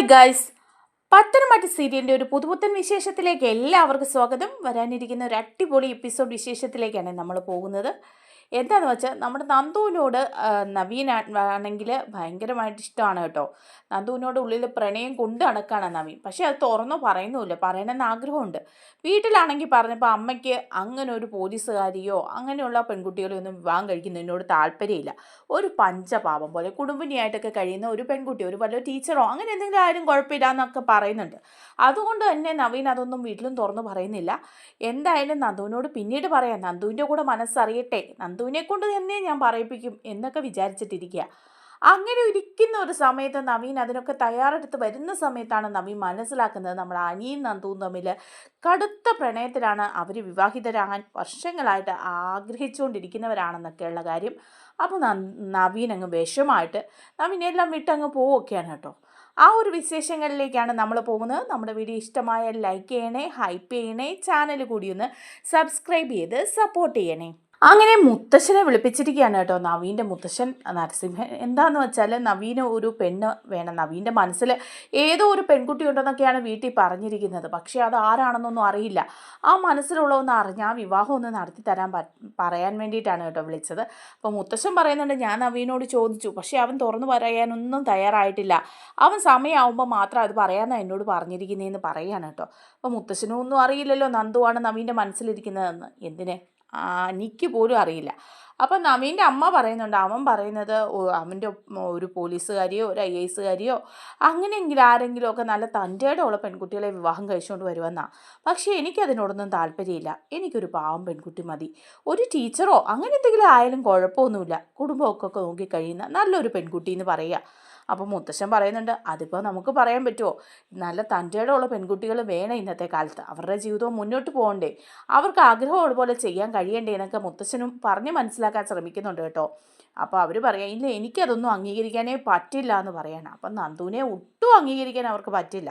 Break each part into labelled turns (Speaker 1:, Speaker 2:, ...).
Speaker 1: Hi guys പത്തനംമാറ്റ സീരിയലിന്റെ ഒരു പുതുപുത്തൻ വിശേഷത്തിലേക്ക് എല്ലാവർക്കും സ്വാഗതം. വരാനിരിക്കുന്ന ഒരു അടിപൊളി എപ്പിസോഡ് വിശേഷത്തിലേക്കാണ് നമ്മൾ പോകുന്നത്. എന്താണെന്ന് വെച്ചാൽ നമ്മുടെ നന്ദുവിനോട് നവീൻ ആണെങ്കിൽ ഭയങ്കരമായിട്ട് ഇഷ്ടമാണ് കേട്ടോ. നന്ദുവിനോട് ഉള്ളിൽ പ്രണയം കൊണ്ട് നടക്കുകയാണ് നവീൻ. പക്ഷേ അത് തുറന്നു പറയുന്നുമില്ല. പറയണമെന്ന് ആഗ്രഹമുണ്ട്. വീട്ടിലാണെങ്കിൽ പറഞ്ഞപ്പോൾ അമ്മയ്ക്ക് അങ്ങനെ ഒരു പോലീസുകാരിയോ അങ്ങനെയുള്ള പെൺകുട്ടികളോ ഒന്നും വിവാഹം കഴിക്കുന്നതിനോട് താല്പര്യമില്ല. ഒരു പഞ്ചപാപം പോലെ കുടുംബിനിയായിട്ടൊക്കെ കഴിയുന്ന ഒരു പെൺകുട്ടി ഒരു വല്ല ടീച്ചറോ അങ്ങനെ എന്തെങ്കിലും ആരും കുഴപ്പമില്ല എന്നൊക്കെ പറയുന്നുണ്ട്. അതുകൊണ്ട് തന്നെ നവീൻ അതൊന്നും വീട്ടിലും തുറന്നു പറയുന്നില്ല. എന്തായാലും നന്ദുവിനോട് പിന്നീട് പറയാം. നന്ദുവിന്റെ കൂടെ മനസ്സറിയട്ടെ. നന്ദുവിനെ കൊണ്ട് തന്നെ ഞാൻ പറയിപ്പിക്കും എന്നൊക്കെ വിചാരിച്ചിട്ടിരിക്കുക. അങ്ങനെ ഇരിക്കുന്ന ഒരു സമയത്ത് നവീൻ അതിനൊക്കെ തയ്യാറെടുത്ത് വരുന്ന സമയത്താണ് നവീൻ മനസ്സിലാക്കുന്നത് നമ്മൾ അനിയും നന്ദുവും തമ്മിൽ കടുത്ത പ്രണയത്തിലാണ് അവർ വിവാഹിതരാകാൻ വർഷങ്ങളായിട്ട് ആഗ്രഹിച്ചുകൊണ്ടിരിക്കുന്നവരാണെന്നൊക്കെയുള്ള കാര്യം. അപ്പോൾ നവീൻ അങ്ങ് വിഷമായിട്ട് നവീൻ എല്ലാം വിട്ടങ്ങ് പോവുകയൊക്കെയാണ് കേട്ടോ. ആ ഒരു വിശേഷങ്ങളിലേക്കാണ് നമ്മൾ പോകുന്നത്. നമ്മുടെ വീഡിയോ ഇഷ്ടമായ ലൈക്ക് ചെയ്യണേ ഹൈപ്പ് ചെയ്യണേ ചാനൽ കൂടി ഒന്ന് സബ്സ്ക്രൈബ് ചെയ്ത് സപ്പോർട്ട് ചെയ്യണേ. അങ്ങനെ മുത്തശ്ശനെ വിളിപ്പിച്ചിരിക്കുകയാണ് കേട്ടോ. നവീന്റെ മുത്തശ്ശൻ നരസിംഹൻ. എന്താന്ന് വെച്ചാൽ നവീന് ഒരു പെണ്ണ് വേണം. നവീന്റെ മനസ്സിൽ ഏതോ ഒരു പെൺകുട്ടി ഉണ്ടെന്നൊക്കെയാണ് വീട്ടിൽ പറഞ്ഞിരിക്കുന്നത്. പക്ഷേ അത് ആരാണെന്നൊന്നും അറിയില്ല. ആ മനസ്സിലുള്ളതൊന്ന് അറിഞ്ഞ് ആ വിവാഹം ഒന്ന് നടത്തി തരാൻ പറയാൻ വേണ്ടിയിട്ടാണ് കേട്ടോ വിളിച്ചത്. അപ്പോൾ മുത്തശ്ശൻ പറയുന്നുണ്ട് ഞാൻ നവീനോട് ചോദിച്ചു. പക്ഷേ അവൻ തുറന്നു പറയാനൊന്നും തയ്യാറായിട്ടില്ല. അവൻ സമയമാവുമ്പോൾ മാത്രം അത് പറയാമെന്നാണ് എന്നോട് പറഞ്ഞിരിക്കുന്നതെന്ന് പറയുകയാണ് കേട്ടോ. അപ്പോൾ മുത്തശ്ശനും ഒന്നും അറിയില്ലല്ലോ. നന്ദുവാണ് നവീന്റെ മനസ്സിലിരിക്കുന്നതെന്ന്. എന്തിനെ? എനിക്ക് പോലും അറിയില്ല. അപ്പം നവീന്റെ അമ്മ പറയുന്നുണ്ട് അവൻ പറയുന്നത് അവന്റെ ഒരു പോലീസുകാരിയോ ഒരു ഐ എസുകാരിയോ അങ്ങനെയെങ്കിലും ആരെങ്കിലും ഒക്കെ നല്ല തന്റെയുടെ ഉള്ള പെൺകുട്ടികളെ വിവാഹം കഴിച്ചുകൊണ്ട് വരുമെന്നാണ് പക്ഷേ എനിക്കതിനോടൊന്നും താല്പര്യമില്ല. എനിക്കൊരു പാവം പെൺകുട്ടി മതി. ഒരു ടീച്ചറോ അങ്ങനെ എന്തെങ്കിലും ആയാലും കുഴപ്പമൊന്നുമില്ല. കുടുംബമൊക്കെ നോക്കി കഴിയുന്ന നല്ലൊരു പെൺകുട്ടി എന്ന് പറയുക. അപ്പോൾ മുത്തശ്ശൻ പറയുന്നുണ്ട് അതിപ്പോൾ നമുക്ക് പറയാൻ പറ്റുമോ നല്ല തന്റെയോടുള്ള പെൺകുട്ടികൾ വേണം ഇന്നത്തെ കാലത്ത്. അവരുടെ ജീവിതവും മുന്നോട്ട് പോകണ്ടേ. അവർക്ക് ആഗ്രഹമുള്ള പോലെ ചെയ്യാൻ കഴിയണ്ടേ എന്നൊക്കെ മുത്തശ്ശനും പറഞ്ഞ് മനസ്സിലാക്കാൻ ശ്രമിക്കുന്നുണ്ട് കേട്ടോ. അപ്പോൾ അവർ പറയാം ഇല്ല എനിക്കതൊന്നും അംഗീകരിക്കാനേ പറ്റില്ല എന്ന് പറയാണ്. അപ്പം നന്ദുവിനെ ഒട്ടും അംഗീകരിക്കാൻ അവർക്ക് പറ്റില്ല.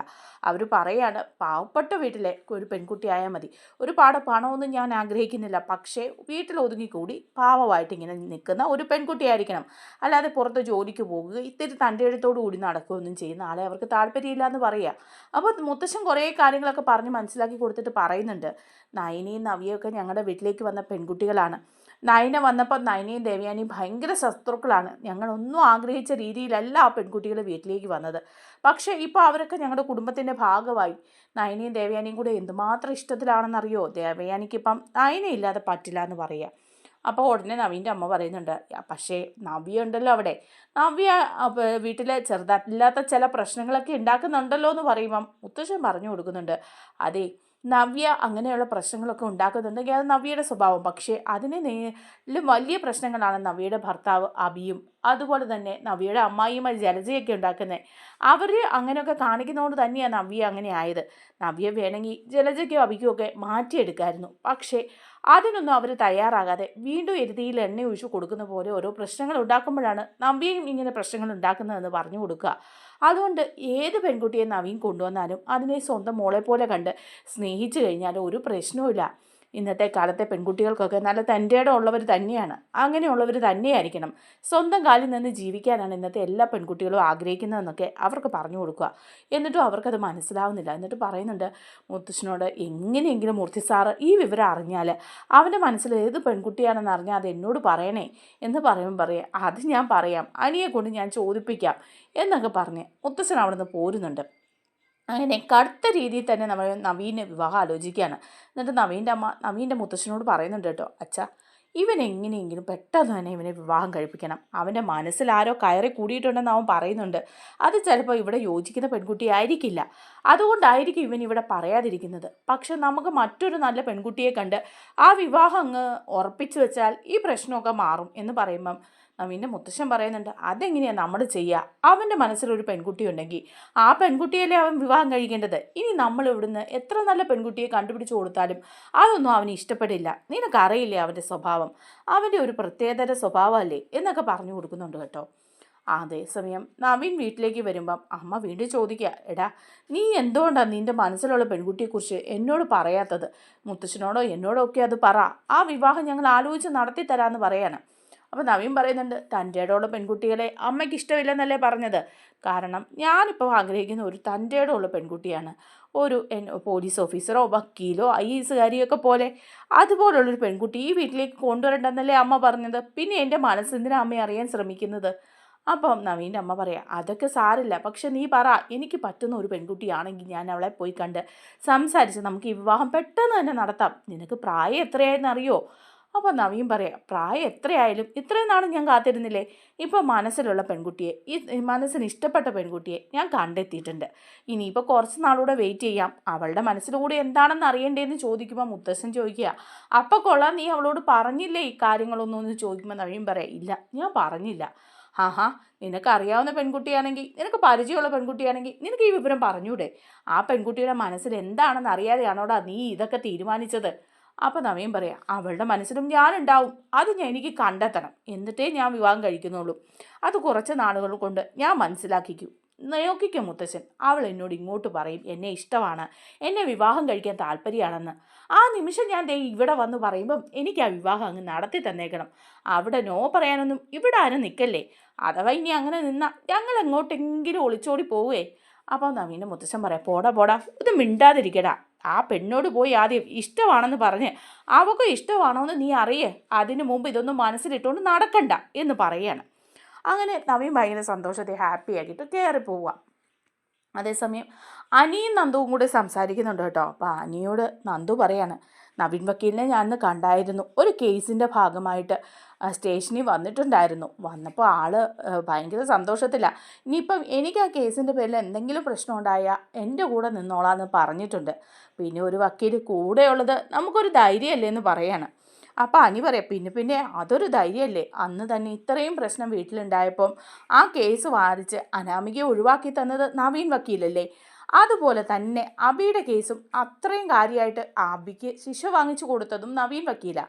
Speaker 1: അവർ പറയാണ് പാവപ്പെട്ട വീട്ടിലെ ഒരു പെൺകുട്ടി ആയാൽ മതി. ഒരുപാട് പണമൊന്നും ഞാൻ ആഗ്രഹിക്കുന്നില്ല. പക്ഷേ വീട്ടിൽ ഒതുങ്ങിക്കൂടി പാവമായിട്ട് ഇങ്ങനെ നിൽക്കുന്ന ഒരു പെൺകുട്ടിയായിരിക്കണം അല്ലാതെ പുറത്ത് ജോലിക്ക് പോകുക ഇത്തിരി തന്റെ എഴുത്തോടു കൂടി നടക്കുകയൊന്നും ചെയ്യുന്ന ആളെ അവർക്ക് താല്പര്യമില്ല എന്ന് പറയുക അപ്പോൾ മുത്തശ്ശൻ കുറേ കാര്യങ്ങളൊക്കെ പറഞ്ഞ് മനസ്സിലാക്കി കൊടുത്തിട്ട് പറയുന്നുണ്ട് നയനയും നവിയൊക്കെ ഞങ്ങളുടെ വീട്ടിലേക്ക് വന്ന പെൺകുട്ടികളാണ്. നയന വന്നപ്പോൾ നയനയും ദേവയാനിയും ഭയങ്കര ശത്രുക്കളാണ്. ഞങ്ങളൊന്നും ആഗ്രഹിച്ച രീതിയിലല്ല ആ പെൺകുട്ടികൾ വീട്ടിലേക്ക് വന്നത്. പക്ഷേ ഇപ്പോൾ അവരൊക്കെ ഞങ്ങളുടെ കുടുംബത്തിന്റെ ഭാഗമായി. നയനയും ദേവയാനിയും കൂടെ എന്തുമാത്രം ഇഷ്ടത്തിലാണെന്നറിയോ? ദേവയാനിക്ക് ഇപ്പം നയനയില്ലാതെ പറ്റില്ല എന്ന് പറയുക അപ്പോൾ ഉടനെ നവീന്റെ അമ്മ പറയുന്നുണ്ട് "യാ, പക്ഷേ നവ്യ ഉണ്ടല്ലോ അവിടെ. നവ്യ വീട്ടിലെ ചെറുതായിട്ടില്ലാത്ത ചില പ്രശ്നങ്ങളൊക്കെ ഉണ്ടാക്കുന്നുണ്ടല്ലോ എന്ന് പറയുമ്പം മുത്തശ്ശൻ പറഞ്ഞു കൊടുക്കുന്നുണ്ട്. അതെ നവ്യ അങ്ങനെയുള്ള പ്രശ്നങ്ങളൊക്കെ ഉണ്ടാക്കുന്നുണ്ടെങ്കിൽ അത് നവ്യയുടെ സ്വഭാവം. പക്ഷേ അതിന് നേലും വലിയ പ്രശ്നങ്ങളാണ് നവ്യയുടെ ഭർത്താവ് അബിയും. അതുപോലെ തന്നെ നവ്യയുടെ അമ്മായിയുമായി ജലജയൊക്കെ ഉണ്ടാക്കുന്നത് അവർ അങ്ങനെയൊക്കെ കാണിക്കുന്നതുകൊണ്ട് തന്നെയാണ് നവ്യ അങ്ങനെ ആയത്. നവ്യ വേണമെങ്കിൽ ജലജയ്ക്കോ അബിക്കോ ഒക്കെ മാറ്റിയെടുക്കായിരുന്നു. പക്ഷേ അതിനൊന്നും അവർ തയ്യാറാകാതെ വീണ്ടും എരുതിയിൽ എണ്ണ ഒഴിച്ചു കൊടുക്കുന്ന പോലെ ഓരോ പ്രശ്നങ്ങൾ ഉണ്ടാക്കുമ്പോഴാണ് നവ്യയും ഇങ്ങനെ പ്രശ്നങ്ങൾ ഉണ്ടാക്കുന്നതെന്ന് പറഞ്ഞു കൊടുക്കുക. അതുകൊണ്ട് ഏത് പെൺകുട്ടിയെ നവീൻ കൊണ്ടുവന്നാലും അതിനെ സ്വന്തം മോളെ പോലെ കണ്ട് സ്നേഹിച്ചു കഴിഞ്ഞാൽ ഒരു പ്രശ്നവുമില്ല. ഇന്നത്തെ കാലത്തെ പെൺകുട്ടികൾക്കൊക്കെ നല്ല തന്റെയുടെ ഉള്ളവർ തന്നെയാണ്. അങ്ങനെയുള്ളവർ തന്നെയായിരിക്കണം. സ്വന്തം കാലിൽ നിന്ന് ജീവിക്കാനാണ് ഇന്നത്തെ എല്ലാ പെൺകുട്ടികളും ആഗ്രഹിക്കുന്നതെന്നൊക്കെ അവർക്ക് പറഞ്ഞു കൊടുക്കുക. എന്നിട്ടും അവർക്കത് മനസ്സിലാവുന്നില്ല. എന്നിട്ട് പറയുന്നുണ്ട് മുത്തശ്ശനോട് എങ്ങനെയെങ്കിലും മൂർത്തി സാറ് ഈ വിവരം അറിഞ്ഞാൽ അവന്റെ മനസ്സിൽ ഏത് പെൺകുട്ടിയാണെന്ന് അറിഞ്ഞാൽ അത് എന്നോട് പറയണേ എന്ന് പറയുമ്പോൾ പറയാം അത് ഞാൻ പറയാം. അനിയെ കൊണ്ട് ഞാൻ ചോദിപ്പിക്കാം എന്നൊക്കെ പറഞ്ഞ് മുത്തശ്ശൻ അവിടെ നിന്ന് പോരുന്നുണ്ട്. അങ്ങനെ കടുത്ത രീതിയിൽ തന്നെ നമ്മൾ നവീന് വിവാഹം ആലോചിക്കുകയാണ്. എന്നിട്ട് നവീന്റെ അമ്മ നവീന്റെ മുത്തശ്ശനോട് പറയുന്നുണ്ട് കേട്ടോ അച്ഛാ ഇവൻ എങ്ങനെയെങ്കിലും പെട്ടെന്ന് തന്നെ ഇവനെ വിവാഹം കഴിപ്പിക്കണം. അവന്റെ മനസ്സിൽ ആരോ കയറി കൂടിയിട്ടുണ്ടെന്ന് അവൻ പറയുന്നുണ്ട്. അത് ചിലപ്പോൾ ഇവിടെ യോജിക്കുന്ന പെൺകുട്ടി ആയിരിക്കില്ല. അതുകൊണ്ടായിരിക്കും ഇവൻ ഇവിടെ പറയാതിരിക്കുന്നത്. പക്ഷെ നമുക്ക് മറ്റൊരു നല്ല പെൺകുട്ടിയെ കണ്ട് ആ വിവാഹം അങ്ങ് ഉറപ്പിച്ചു വെച്ചാൽ ഈ പ്രശ്നമൊക്കെ മാറും എന്ന് പറയുമ്പം നവീന്റെ മുത്തശ്ശൻ പറയുന്നുണ്ട് അതെങ്ങനെയാണ് നമ്മൾ ചെയ്യുക അവന്റെ മനസ്സിലൊരു പെൺകുട്ടി ഉണ്ടെങ്കിൽ ആ പെൺകുട്ടിയല്ലേ അവൻ വിവാഹം കഴിക്കേണ്ടത്? ഇനി നമ്മൾ ഇവിടുന്ന് എത്ര നല്ല പെൺകുട്ടിയെ കണ്ടുപിടിച്ച് കൊടുത്താലും അതൊന്നും അവന് ഇഷ്ടപ്പെടില്ല. നിനക്കറിയില്ലേ അവന്റെ സ്വഭാവം? അവന്റെ ഒരു പ്രത്യേകതര സ്വഭാവമല്ലേ? എന്നൊക്കെ പറഞ്ഞു കൊടുക്കുന്നുണ്ട് കേട്ടോ. അതേസമയം നവീൻ വീട്ടിലേക്ക് വരുമ്പം അമ്മ വീണ്ടും ചോദിക്കുക എടാ നീ എന്തുകൊണ്ടാണ് നിന്റെ മനസ്സിലുള്ള പെൺകുട്ടിയെക്കുറിച്ച് എന്നോട് പറയാത്തത്? മുത്തശ്ശനോടോ എന്നോടോ ഒക്കെ അത് പറ. ആ വിവാഹം ഞങ്ങൾ ആലോചിച്ച് നടത്തി തരാമെന്ന് പറയാണ്. അപ്പോൾ നവീൻ പറയുന്നുണ്ട് തന്റെയോടുള്ള പെൺകുട്ടികളെ അമ്മയ്ക്ക് ഇഷ്ടമില്ലെന്നല്ലേ പറഞ്ഞത്. കാരണം ഞാനിപ്പോൾ ആഗ്രഹിക്കുന്ന ഒരു തന്റെയോടുള്ള പെൺകുട്ടിയാണ്. ഒരു പോലീസ് ഓഫീസറോ വക്കീലോ ഐ എസുകാരിയൊക്കെ പോലെ അതുപോലുള്ളൊരു പെൺകുട്ടി ഈ വീട്ടിലേക്ക് കൊണ്ടുവരണ്ടെന്നല്ലേ അമ്മ പറഞ്ഞത്. പിന്നെ എന്റെ മനസ്സെന്തിനാ അമ്മയെ അറിയാൻ ശ്രമിക്കുന്നത്? അപ്പം നവീന്റെ അമ്മ പറയാം അതൊക്കെ സാരില്ല. പക്ഷെ നീ പറ എനിക്ക് പറ്റുന്ന ഒരു പെൺകുട്ടിയാണെങ്കിൽ ഞാൻ അവളെ പോയി കണ്ട് സംസാരിച്ച് നമുക്ക് ഈ വിവാഹം പെട്ടെന്ന് തന്നെ നടത്താം. നിനക്ക് പ്രായം എത്രയായെന്ന് അറിയോ അപ്പോൾ നവീൻ പറയാം പ്രായം എത്രയായാലും ഇത്രയും നാളും ഞാൻ കാത്തിരുന്നില്ലേ? ഇപ്പോൾ മനസ്സിലുള്ള പെൺകുട്ടിയെ ഈ മനസ്സിന് ഇഷ്ടപ്പെട്ട പെൺകുട്ടിയെ ഞാൻ കണ്ടെത്തിയിട്ടുണ്ട്. ഇനിയിപ്പോൾ കുറച്ച് നാളൂടെ വെയിറ്റ് ചെയ്യാം. അവളുടെ മനസ്സിലൂടെ എന്താണെന്ന് അറിയണ്ടേന്ന് ചോദിക്കുമ്പോൾ മുത്തശ്ശൻ ചോദിക്കുക അപ്പോൾ കൊള്ളാം നീ അവളോട് പറഞ്ഞില്ലേ ഈ കാര്യങ്ങളൊന്നും? എന്ന് ചോദിക്കുമ്പോൾ നവീൻ പറയാം ഇല്ല ഞാൻ പറഞ്ഞില്ല. ആഹാ നിനക്ക് അറിയാവുന്ന പെൺകുട്ടിയാണെങ്കിൽ നിനക്ക് പരിചയമുള്ള പെൺകുട്ടിയാണെങ്കിൽ നിനക്ക് ഈ വിവരം പറഞ്ഞൂടെ? ആ പെൺകുട്ടിയുടെ മനസ്സിൽ എന്താണെന്ന് അറിയാതെയാണോടാ നീ ഇതൊക്കെ തീരുമാനിച്ചത്? അപ്പോൾ നവീൻ പറയാം അവളുടെ മനസ്സിലും ഞാനുണ്ടാവും. അത് ഞാൻ എനിക്ക് കണ്ടെത്തണം. എന്നിട്ടേ ഞാൻ വിവാഹം കഴിക്കുന്നുള്ളൂ. അത് കുറച്ച് നാളുകൾ കൊണ്ട് ഞാൻ മനസ്സിലാക്കിക്കും. നോക്കിക്കും മുത്തശ്ശൻ. അവൾ എന്നോട് ഇങ്ങോട്ട് പറയും എന്നെ ഇഷ്ടമാണ്. എന്നെ വിവാഹം കഴിക്കാൻ താല്പര്യമാണെന്ന്. ആ നിമിഷം ഞാൻ ദേ ഇവിടെ വന്ന് പറയുമ്പം എനിക്ക് ആ വിവാഹം അങ്ങ് നടത്തി തന്നേക്കണം. അവിടെ നോ പറയാനൊന്നും ഇവിടെ ആരും നിൽക്കല്ലേ? അഥവാ ഇനി അങ്ങനെ നിന്നാൽ ഞങ്ങൾ എങ്ങോട്ടെങ്കിലും ഒളിച്ചോടി പോവേ. അപ്പോൾ നവീന്റെ മുത്തശ്ശൻ പറയാം പോടാ പോടാ. ഇത് മിണ്ടാതിരിക്കടാ. ആ പെണ്ണോട് പോയി ആദ്യം ഇഷ്ടമാണെന്ന് പറഞ്ഞ് അവക്ക് ഇഷ്ടമാണോന്ന് നീ അറിയേ. അതിനു മുമ്പ് ഇതൊന്നും മനസ്സിലിട്ടുകൊണ്ട് നടക്കണ്ട എന്ന് പറയാണ്. അങ്ങനെ നവീൻ ഭയങ്കര സന്തോഷത്തെ ഹാപ്പി ആക്കിയിട്ട് കയറി പോവുക അതേസമയം അനിയും നന്ദുവും കൂടെ സംസാരിക്കുന്നുണ്ട് കേട്ടോ. അപ്പോൾ അനിയോട് നന്ദു പറയാണ് നവീൻ വക്കീലിനെ ഞാൻ അന്ന് കണ്ടായിരുന്നു. ഒരു കേസിന്റെ ഭാഗമായിട്ട് സ്റ്റേഷനിൽ വന്നിട്ടുണ്ടായിരുന്നു. വന്നപ്പോൾ ആൾ ഭയങ്കര സന്തോഷത്തിലാണ് ഇനിയിപ്പം എനിക്ക് ആ കേസിന്റെ പേരിൽ എന്തെങ്കിലും പ്രശ്നം ഉണ്ടായാൽ എന്റെ കൂടെ നിന്നോളാന്ന് പറഞ്ഞിട്ടുണ്ട്. പിന്നെ ഒരു വക്കീൽ കൂടെയുള്ളത് നമുക്കൊരു ധൈര്യമല്ലേ എന്ന് പറയാണ്. അപ്പോൾ അനി പറയാം പിന്നെ പിന്നെ അതൊരു ധൈര്യമല്ലേ? അന്ന് തന്നെ ഇത്രയും പ്രശ്നം വീട്ടിലുണ്ടായപ്പം ആ കേസ് വാദിച്ച് അനാമികയെ ഒഴിവാക്കി തന്നത് നവീൻ വക്കീലല്ലേ? അതുപോലെ തന്നെ അബിയുടെ കേസും അത്രയും കാര്യമായിട്ട് അബിക്ക് ശിക്ഷ വാങ്ങിച്ചു കൊടുത്തതും നവീൻ വക്കീല.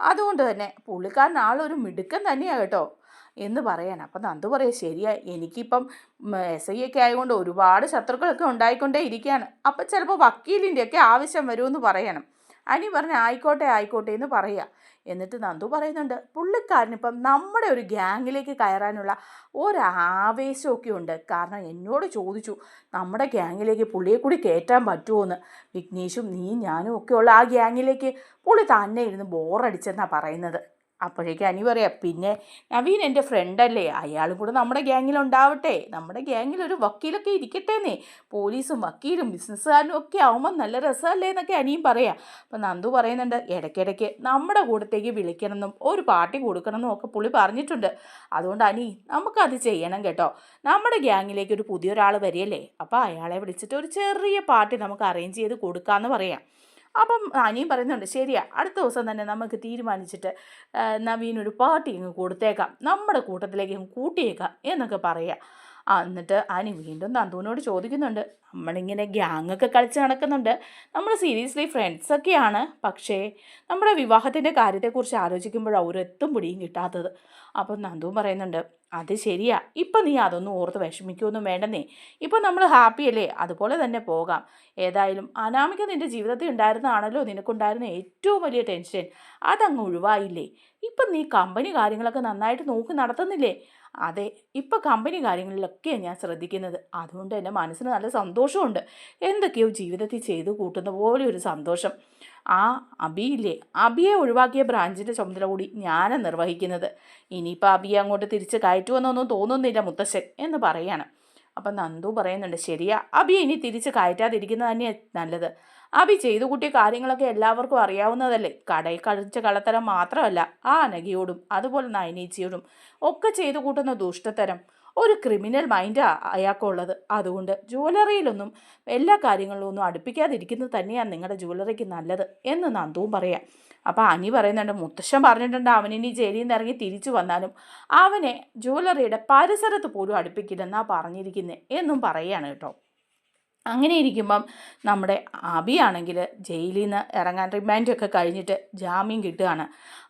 Speaker 1: അതുകൊണ്ട് തന്നെ പുള്ളിക്കാരൻ ആളൊരു മിടുക്കൻ തന്നെയാണ് കേട്ടോ. എന്ന് പറയാൻ അപ്പം നന്ദു പറയാം ശരിയാ എനിക്കിപ്പം എസ് ഐ ഒക്കെ ആയതുകൊണ്ട് ഒരുപാട് ശത്രുക്കളൊക്കെ ഉണ്ടായിക്കൊണ്ടേ ഇരിക്കുകയാണ് അപ്പം ചിലപ്പോൾ വക്കീലിന്റെയൊക്കെ ആവശ്യം വരുമെന്ന് പറയണം. അനി പറഞ്ഞ ആയിക്കോട്ടെ ആയിക്കോട്ടെ എന്ന് പറയുക എന്നിട്ട് നന്ദു പറയുന്നുണ്ട് പുള്ളിക്കാരനിപ്പം നമ്മുടെ ഒരു ഗ്യാങ്ങിലേക്ക് കയറാനുള്ള ഒരാവേശമൊക്കെ ഉണ്ട്. കാരണം എന്നോട് ചോദിച്ചു നമ്മുടെ ഗ്യാങ്ങിലേക്ക് പുള്ളിയെ കൂടി കയറ്റാൻ പറ്റുമോ എന്ന് വിഘ്നേഷും നീ ഞാനും ഒക്കെയുള്ള ആ ഗ്യാങ്ങിലേക്ക് പുള്ളി തന്നെ ഇരുന്ന് ബോറടിച്ചെന്നാണ് പറയുന്നത്. അപ്പോഴേക്കും അനി പറയാം പിന്നെ നവീൻ എന്റെ ഫ്രണ്ടല്ലേ അയാളും കൂടെ നമ്മുടെ ഗ്യാങ്ങിലുണ്ടാവട്ടെ നമ്മുടെ ഗ്യാങ്ങിൽ ഒരു വക്കീലൊക്കെ ഇരിക്കട്ടേന്നേ. പോലീസും വക്കീലും ബിസിനസ്സുകാരനും ഒക്കെ ആവുമ്പോൾ നല്ല രസമല്ലേ എന്നൊക്കെ അനിയും പറയാം. അപ്പം നന്ദു പറയുന്നുണ്ട് ഇടയ്ക്കിടയ്ക്ക് നമ്മുടെ കൂടത്തേക്ക് വിളിക്കണമെന്നും ഒരു പാർട്ടി കൊടുക്കണമെന്നും ഒക്കെ പുള്ളി പറഞ്ഞിട്ടുണ്ട്. അതുകൊണ്ട് അനി നമുക്കത് ചെയ്യണം കേട്ടോ. നമ്മുടെ ഗ്യാങ്ങിലേക്ക് ഒരു പുതിയൊരാൾ വരികയല്ലേ? അപ്പോൾ അയാളെ വിളിച്ചിട്ട് ഒരു ചെറിയ പാർട്ടി നമുക്ക് അറേഞ്ച് ചെയ്ത് കൊടുക്കാമെന്ന് പറയാം. അപ്പം അനിയും പറയുന്നുണ്ട് ശരിയാ അടുത്ത ദിവസം തന്നെ നമുക്ക് തീരുമാനിച്ചിട്ട് നവീൻ ഒരു പാർട്ടി അങ്ങ് കൊടുത്തേക്കാം. നമ്മുടെ കൂട്ടത്തിലേക്ക് ഇങ്ങ് കൂട്ടിയേക്കാം എന്നൊക്കെ പറയാം. എന്നിട്ട് അനി വീണ്ടും നന്ദുവിനോട് ചോദിക്കുന്നുണ്ട് നമ്മളിങ്ങനെ ഗ്യാങ്ങൊക്കെ കളിച്ച് നടക്കുന്നുണ്ട്. നമ്മൾ സീരിയസ്ലി ഫ്രണ്ട്സൊക്കെയാണ് പക്ഷേ നമ്മുടെ വിവാഹത്തിന്റെ കാര്യത്തെക്കുറിച്ച് ആലോചിക്കുമ്പോഴാണ് ഒരു എത്തും പിടിയും കിട്ടാത്തത്. അപ്പം നന്ദുവും പറയുന്നുണ്ട് അത് ശരിയാ. ഇപ്പം നീ അതൊന്നും ഓർത്ത് വിഷമിക്കൊന്നും വേണ്ടെന്നേ. ഇപ്പം നമ്മൾ ഹാപ്പി അല്ലേ? അതുപോലെ തന്നെ പോകാം. ഏതായാലും അനാമിക നിന്റെ ജീവിതത്തിൽ ഉണ്ടായിരുന്നതാണല്ലോ നിനക്കുണ്ടായിരുന്ന ഏറ്റവും വലിയ ടെൻഷൻ അതങ്ങ് ഒഴിവായില്ലേ? ഇപ്പം നീ കമ്പനി കാര്യങ്ങളൊക്കെ നന്നായിട്ട് നോക്കി നടത്തുന്നില്ലേ? അതെ ഇപ്പം കമ്പനി കാര്യങ്ങളിലൊക്കെയാണ് ഞാൻ ശ്രദ്ധിക്കുന്നത്. അതുകൊണ്ട് എന്റെ മനസ്സിന് നല്ല സന്തോഷമുണ്ട്. എന്തൊക്കെയോ ജീവിതത്തിൽ ചെയ്തു കൂട്ടുന്ന പോലെ ഒരു സന്തോഷം. ആ അബിയില്ലേ? അബിയെ ഒഴിവാക്കിയ ബ്രാഞ്ചിന്റെ ചുമതല കൂടി ഞാനാണ് നിർവഹിക്കുന്നത്. ഇനിയിപ്പോൾ അബിയെ അങ്ങോട്ട് തിരിച്ച് കയറ്റുമെന്നൊന്നും തോന്നുന്നില്ല മുത്തശ്ശൻ എന്ന് പറയാണ്. അപ്പം നന്ദു പറയുന്നുണ്ട് ശരിയാ അബി ഇനി തിരിച്ച് കയറ്റാതിരിക്കുന്നത് തന്നെയാണ് നല്ലത്. അബി ചെയ്തു കൂട്ടിയ കാര്യങ്ങളൊക്കെ എല്ലാവർക്കും അറിയാവുന്നതല്ലേ? കടയിൽ കളിച്ച കള്ളത്തരം മാത്രമല്ല ആ അനഘയോടും അതുപോലെ നയനീച്ചിയോടും ഒക്കെ ചെയ്തു കൂട്ടുന്ന ദുഷ്ടത്തരം. ഒരു ക്രിമിനൽ മൈൻഡാണ് അയാൾക്കുള്ളത്. അതുകൊണ്ട് ജുവലറിയിലൊന്നും എല്ലാ കാര്യങ്ങളിലും ഒന്നും അടുപ്പിക്കാതിരിക്കുന്നത് തന്നെയാണ് നിങ്ങളുടെ ജുവലറിക്ക് നല്ലത് എന്ന് നന്ദുവും പറയാം. അപ്പോൾ അനി പറയുന്നുണ്ട് മുത്തശ്ശൻ പറഞ്ഞിട്ടുണ്ട് അവനിനി ജയിലിൽ നിന്ന് ഇറങ്ങി തിരിച്ചു വന്നാലും അവനെ ജ്വല്ലറിയുടെ പരിസരത്ത് പോലും അടുപ്പിക്കില്ലെന്നാണ് പറഞ്ഞിരിക്കുന്നത് എന്നും പറയുകയാണ് കേട്ടോ. അങ്ങനെ ഇരിക്കുമ്പം നമ്മുടെ അബിയാണെങ്കിൽ ജയിലിൽ നിന്ന് ഇറങ്ങാൻ റിമാൻഡൊക്കെ കഴിഞ്ഞിട്ട് ജാമ്യം കിട്ടുകയാണ്.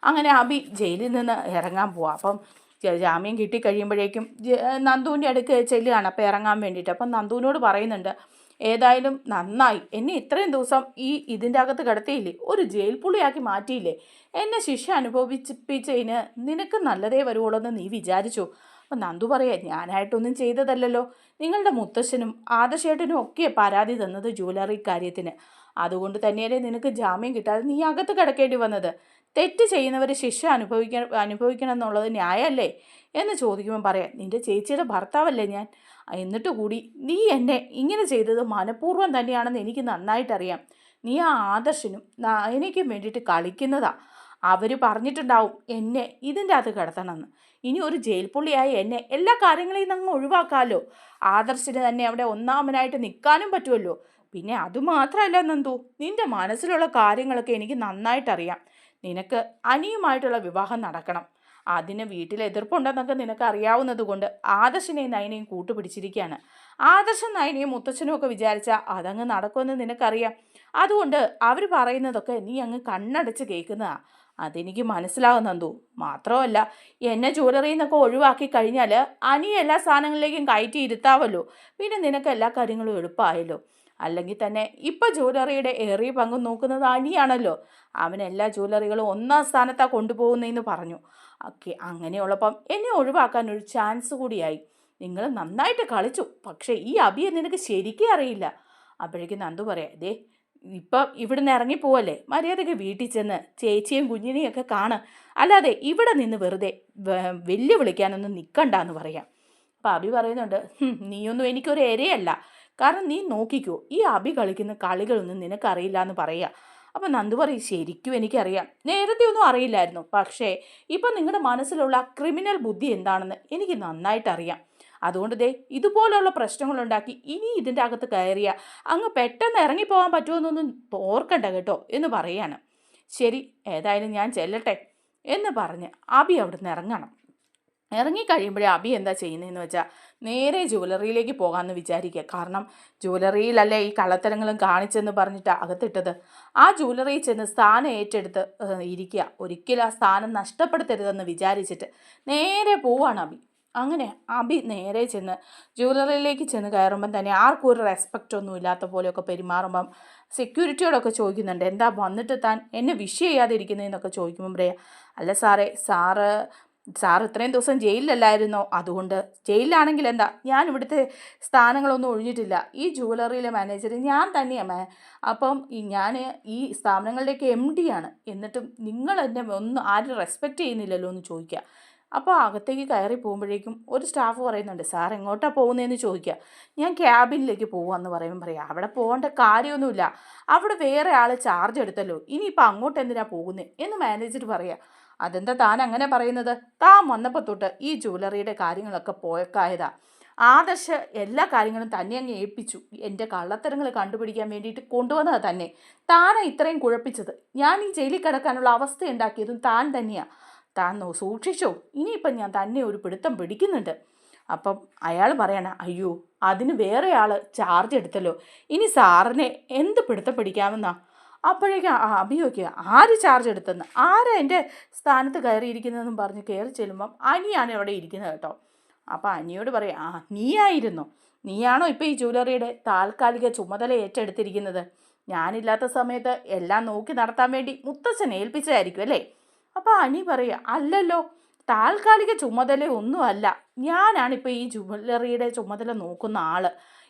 Speaker 1: അങ്ങനെ അബി ജയിലിൽ നിന്ന് ഇറങ്ങാൻ പോവാം. അപ്പം ജാമ്യം കിട്ടിക്കഴിയുമ്പോഴേക്കും നന്ദുവിന്റെ അടുക്ക് ചെല്ലുകയാണ്. അപ്പോൾ ഇറങ്ങാൻ വേണ്ടിയിട്ട്. അപ്പം നന്ദുവിനോട് പറയുന്നുണ്ട് ഏതായാലും നന്നായി. എന്നെ ഇത്രയും ദിവസം ഈ ഇതിന്റെ അകത്ത് കിടത്തിയില്ലേ? ഒരു ജയിൽ പുള്ളിയാക്കി മാറ്റിയില്ലേ? എന്നെ ശിക്ഷ അനുഭവിപ്പിച്ചതിന് നിനക്ക് നല്ലതേ വരുവുള്ളൂ എന്ന് നീ വിചാരിച്ചു. അപ്പം നന്ദു പറയാ ഞാനായിട്ടൊന്നും ചെയ്തതല്ലല്ലോ. നിങ്ങളുടെ മുത്തശ്ശനും ആദശേട്ടനും ഒക്കെ പരാതി തന്നത് ജ്വല്ലറി കാര്യത്തിന്. അതുകൊണ്ട് തന്നെയല്ലേ നിനക്ക് ജാമ്യം കിട്ടാതെ നീ അകത്ത് കിടക്കേണ്ടി വന്നത്. തെറ്റ് ചെയ്യുന്നവർ ശിക്ഷ അനുഭവിക്കണം അനുഭവിക്കണം എന്നുള്ളത് ന്യായമല്ലേ? എന്ന് ചോദിക്കുമ്പോൾ പറയാം നിന്റെ ചേച്ചിയുടെ ഭർത്താവല്ലേ ഞാൻ? എന്നിട്ട് കൂടി നീ എന്നെ ഇങ്ങനെ ചെയ്തത് മനഃപൂർവം തന്നെയാണെന്ന് എനിക്ക് നന്നായിട്ടറിയാം. നീ ആ ആദർശനും എനിക്കും വേണ്ടിയിട്ട് കളിക്കുന്നതാ. അവർ പറഞ്ഞിട്ടുണ്ടാവും എന്നെ ഇതിന്റെ അകത്ത് കിടത്തണമെന്ന്. ഇനി ഒരു ജയിൽ പുള്ളിയായി എന്നെ എല്ലാ കാര്യങ്ങളെയും അങ്ങ് ഒഴിവാക്കാമല്ലോ ആദർശിന് തന്നെ അവിടെ ഒന്നാമനായിട്ട് നിൽക്കാനും പറ്റുമല്ലോ പിന്നെ അതുമാത്രമല്ല നന്ദു നിന്റെ മനസ്സിലുള്ള കാര്യങ്ങളൊക്കെ എനിക്ക് നന്നായിട്ടറിയാം. നിനക്ക് അനിയുമായിട്ടുള്ള വിവാഹം നടക്കണം. അതിന് വീട്ടിൽ എതിർപ്പുണ്ടെന്നൊക്കെ നിനക്ക് അറിയാവുന്നത് കൊണ്ട് ആദർശനെയും നയനെയും കൂട്ടുപിടിച്ചിരിക്കുകയാണ്. ആദർശം നയനെയും മുത്തച്ഛനും ഒക്കെ വിചാരിച്ചാൽ അതങ്ങ് നടക്കുമെന്ന് നിനക്കറിയാം. അതുകൊണ്ട് അവർ പറയുന്നതൊക്കെ നീ അങ്ങ് കണ്ണടച്ച് കേൾക്കുന്നതാണ് അതെനിക്ക് മനസ്സിലാകുന്നു മാത്രമല്ല എന്നെ ജ്വല്ലറിയിൽ നിന്നൊക്കെ ഒഴിവാക്കി കഴിഞ്ഞാൽ അനി എല്ലാ സാധനങ്ങളിലേക്കും കയറ്റി ഇരുത്താവല്ലോ. പിന്നെ നിനക്ക് എല്ലാ കാര്യങ്ങളും എളുപ്പമായല്ലോ അല്ലെങ്കിൽ തന്നെ ഇപ്പോൾ ജ്വല്ലറിയുടെ ഏറിയ പങ്കും നോക്കുന്നത് അനിയാണല്ലോ. അവൻ എല്ലാ ജ്വല്ലറികളും ഒന്നാം സ്ഥാനത്താണ് കൊണ്ടുപോകുന്നതെന്ന് പറഞ്ഞു. ഓക്കെ അങ്ങനെയുള്ളപ്പം എന്നെ ഒഴിവാക്കാൻ ഒരു ചാൻസ് കൂടിയായി. നിങ്ങൾ നന്നായിട്ട് കളിച്ചു. പക്ഷേ ഈ അബിയെ നിനക്ക് ശരിക്കും അറിയില്ല. അപ്പോഴേക്കും നന്ദു പറയാം ദേ ഇപ്പം ഇവിടുന്ന് ഇറങ്ങിപ്പോവല്ലേ മര്യാദയ്ക്ക് വീട്ടിൽ ചെന്ന് ചേച്ചിയും കുഞ്ഞിനെയും ഒക്കെ കാണ്. അല്ലാതെ ഇവിടെ നിന്ന് വെറുതെ വെല്ലുവിളിക്കാനൊന്നും നിൽക്കണ്ടെന്ന് പറയാം. അപ്പം അഭി പറയുന്നുണ്ട് നീയൊന്നും എനിക്കൊരു എരയല്ല. കാരണം നീ നോക്കിക്കോ ഈ അഭി കളിക്കുന്ന കളികളൊന്നും നിനക്കറിയില്ല എന്ന് പറയുക അപ്പം നന്ദു പറയും ശരിക്കും എനിക്കറിയാം. നേരത്തെ ഒന്നും അറിയില്ലായിരുന്നു. പക്ഷേ ഇപ്പം നിങ്ങളുടെ മനസ്സിലുള്ള ക്രിമിനൽ ബുദ്ധി എന്താണെന്ന് എനിക്ക് നന്നായിട്ട് അറിയാം അതുകൊണ്ട് ദേ ഇതുപോലെയുള്ള പ്രശ്നങ്ങളുണ്ടാക്കി ഇനി ഇതിന്റെ അകത്ത് കയറിയ അങ്ങ് പെട്ടെന്ന് ഇറങ്ങിപ്പോകാൻ പറ്റുമെന്നൊന്നും ഓർക്കണ്ട കേട്ടോ എന്ന് പറയാണ്. ശരി ഏതായാലും ഞാൻ ചെല്ലട്ടെ എന്ന് പറഞ്ഞ് അബി അവിടുന്ന് ഇറങ്ങണം. ഇറങ്ങിക്കഴിയുമ്പോഴേ അബി എന്താ ചെയ്യുന്നതെന്ന് വെച്ചാൽ നേരെ ജുവലറിയിലേക്ക് പോകാമെന്ന് വിചാരിക്കുക. കാരണം ജുവലറിയിലല്ലേ ഈ കള്ളത്തരങ്ങളും കാണിച്ചെന്ന് പറഞ്ഞിട്ട് അകത്തിട്ടത്. ആ ജുവലറിയിൽ ചെന്ന് സ്ഥാനം ഏറ്റെടുത്ത് ഇരിക്കുക. ഒരിക്കലും ആ സ്ഥാനം നഷ്ടപ്പെടുത്തരുതെന്ന് വിചാരിച്ചിട്ട് നേരെ പോവാണ് അബി അങ്ങനെ അബി നേരെ ചെന്ന് ജ്വല്ലറിയിലേക്ക് ചെന്ന് കയറുമ്പം തന്നെ ആർക്കും ഒരു റെസ്പെക്റ്റ് ഒന്നും ഇല്ലാത്ത പോലെയൊക്കെ പെരുമാറുമ്പം സെക്യൂരിറ്റിയോടൊക്കെ ചോദിക്കുന്നുണ്ട്. എന്താ വന്നിട്ട് താൻ എന്നെ വിഷ് ചെയ്യാതിരിക്കുന്നതെന്നൊക്കെ ചോദിക്കുമ്പം പറയാം അല്ല സാറേ സാറ് സാർ ഇത്രയും ദിവസം ജയിലിലല്ലായിരുന്നോ? അതുകൊണ്ട് ജയിലിലാണെങ്കിൽ എന്താ? ഞാൻ ഇവിടുത്തെ സ്ഥാനങ്ങളൊന്നും ഒഴിഞ്ഞിട്ടില്ല. ഈ ജുവലറിയിലെ മാനേജർ ഞാൻ തന്നെയാണ്. അപ്പം ഞാൻ ഈ സ്ഥാപനങ്ങളുടെയൊക്കെ എം ഡി ആണ്. എന്നിട്ടും നിങ്ങൾ എന്നെ ഒന്നും ആരും റെസ്പെക്റ്റ് ചെയ്യുന്നില്ലല്ലോ എന്ന് ചോദിക്കുക. അപ്പോൾ അകത്തേക്ക് കയറി പോകുമ്പോഴേക്കും ഒരു സ്റ്റാഫ് പറയുന്നുണ്ട് സാർ എങ്ങോട്ടാണ് പോകുന്നതെന്ന് ചോദിക്കുക. ഞാൻ ക്യാബിനിലേക്ക് പോകാമെന്ന് പറയുമ്പോൾ പറയാം അവിടെ പോകേണ്ട കാര്യമൊന്നുമില്ല. അവിടെ വേറെ ആൾ ചാർജ് എടുത്തല്ലോ. ഇനിയിപ്പോൾ അങ്ങോട്ട് എന്തിനാണ് പോകുന്നത് എന്ന് മാനേജർ പറയുക അതെന്താ താൻ അങ്ങനെ പറയുന്നത്? താൻ വന്നപ്പോൾ തൊട്ട് ഈ ജ്വല്ലറിയുടെ കാര്യങ്ങളൊക്കെ പോയക്കായതാ. ആദർശ എല്ലാ കാര്യങ്ങളും തന്നെ അങ്ങ് ഏൽപ്പിച്ചു. എന്റെ കള്ളത്തരങ്ങൾ കണ്ടുപിടിക്കാൻ വേണ്ടിയിട്ട് കൊണ്ടുവന്നത് തന്നെ. താനാ ഇത്രയും കുഴപ്പിച്ചത്. ഞാൻ ഈ ജയിലിൽ കിടക്കാനുള്ള അവസ്ഥ ഉണ്ടാക്കിയതും താൻ തന്നെയാണ് താൻ സൂക്ഷിച്ചോ? ഇനിയിപ്പം ഞാൻ തന്നെ ഒരു പിടുത്തം പിടിക്കുന്നുണ്ട്. അപ്പം അയാൾ പറയണ അയ്യോ അതിന് വേറെ ആൾ ചാർജ് എടുത്തല്ലോ. ഇനി സാറിനെ എന്ത് പിടുത്തം പിടിക്കാമെന്നാ? അപ്പോഴേക്കും അഭിയോഗിക്കുക ആര് ചാർജ് എടുത്തെന്ന്? ആരാ എന്റെ സ്ഥാനത്ത് കയറിയിരിക്കുന്നതെന്നും പറഞ്ഞ് കയറി ചെല്ലുമ്പം അനിയാണ് അവിടെ ഇരിക്കുന്നത് കേട്ടോ. അപ്പോൾ അനിയോട് പറയാം ആ നീയായിരുന്നു. നീയാണോ ഇപ്പോൾ ഈ ജ്വല്ലറിയുടെ താൽക്കാലിക ചുമതല ഏറ്റെടുത്തിരിക്കുന്നത്? ഞാനില്ലാത്ത സമയത്ത് എല്ലാം നോക്കി നടത്താൻ വേണ്ടി മുത്തച്ഛൻ ഏൽപ്പിച്ചതായിരിക്കും അല്ലേ? അപ്പോൾ അനി പറയുക അല്ലല്ലോ താൽക്കാലിക ചുമതല ഒന്നുമല്ല ഞാനാണിപ്പോൾ ഈ ജ്വല്ലറിയുടെ ചുമതല നോക്കുന്ന ആൾ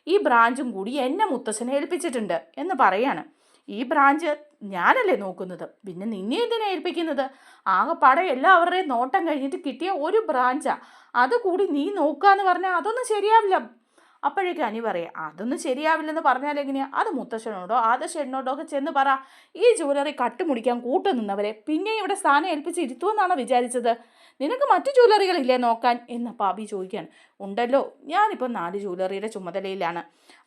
Speaker 1: ഈ ബ്രാഞ്ചും കൂടി എന്നെ മുത്തശ്ശനെ ഏൽപ്പിച്ചിട്ടുണ്ട് എന്ന് പറയാണ്. ഈ ബ്രാഞ്ച് ഞാനല്ലേ നോക്കുന്നത്? പിന്നെ നിന്നെ എന്തിനാ ഏൽപ്പിക്കുന്നത്? ആകെപ്പാടെ എല്ലാവരുടെയും നോട്ടം കഴിഞ്ഞിട്ട് കിട്ടിയ ഒരു ബ്രാഞ്ചാണ് അത് കൂടി നീ നോക്കുക എന്ന് പറഞ്ഞാൽ അതൊന്നും ശരിയാവില്ല. അപ്പോഴേക്കും അനി പറയാം അതൊന്നും ശരിയാവില്ലെന്ന് പറഞ്ഞാൽ എങ്ങനെയാണ് അത് മുത്തശ്ശനോടോ ആദർശനോടോ ഒക്കെ ചെന്ന് പറ. ഈ ജ്വല്ലറി കട്ടുമുടിക്കാൻ കൂട്ടു നിന്നവരെ. പിന്നെ ഇവിടെ സ്ഥാനം ഏൽപ്പിച്ച് ഇരുത്തുമെന്നാണോ വിചാരിച്ചത്? നിനക്ക് മറ്റു ജ്വല്ലറികളില്ലേ നോക്കാൻ? എന്ന് പാപി ചോദിക്കുകയാണ്. ഉണ്ടല്ലോ ഞാനിപ്പോൾ നാല് ജ്വല്ലറിയുടെ ചുമതലയിലാണ്.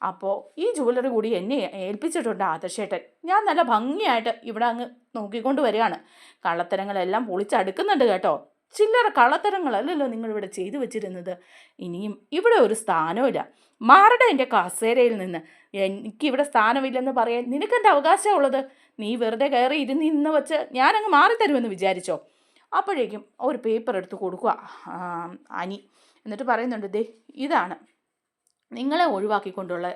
Speaker 1: അപ്പോൾ ഈ ജ്വല്ലറി കൂടി എന്നെ ഏൽപ്പിച്ചിട്ടുണ്ട് ആദർശേട്ടൻ. ഞാൻ നല്ല ഭംഗിയായിട്ട് ഇവിടെ അങ്ങ് നോക്കിക്കൊണ്ട് വരികയാണ്. കള്ളത്തരങ്ങളെല്ലാം പൊളിച്ചടുക്കുന്നുണ്ട് കേട്ടോ. ചില്ലറ കള്ളത്തരങ്ങളല്ലല്ലോ നിങ്ങളിവിടെ ചെയ്തു വെച്ചിരുന്നത്. ഇനിയും ഇവിടെ ഒരു സ്ഥാനമില്ല മാറട എന്റെ കസേരയിൽ നിന്ന്. എനിക്കിവിടെ സ്ഥാനമില്ലെന്ന് പറയാൻ നിനക്കെന്ത് അവകാശമുള്ളത്? നീ വെറുതെ കയറി ഇരുന്ന് വെച്ച് ഞാനങ്ങ് മാറിത്തരുമെന്ന് വിചാരിച്ചോ? അപ്പോഴേക്കും ഒരു പേപ്പർ എടുത്ത് കൊടുക്കുക. അനി. എന്നിട്ട് പറയുന്നുണ്ട് ദേ ഇതാണ്. നിങ്ങളെ ഒഴിവാക്കിക്കൊണ്ടുള്ള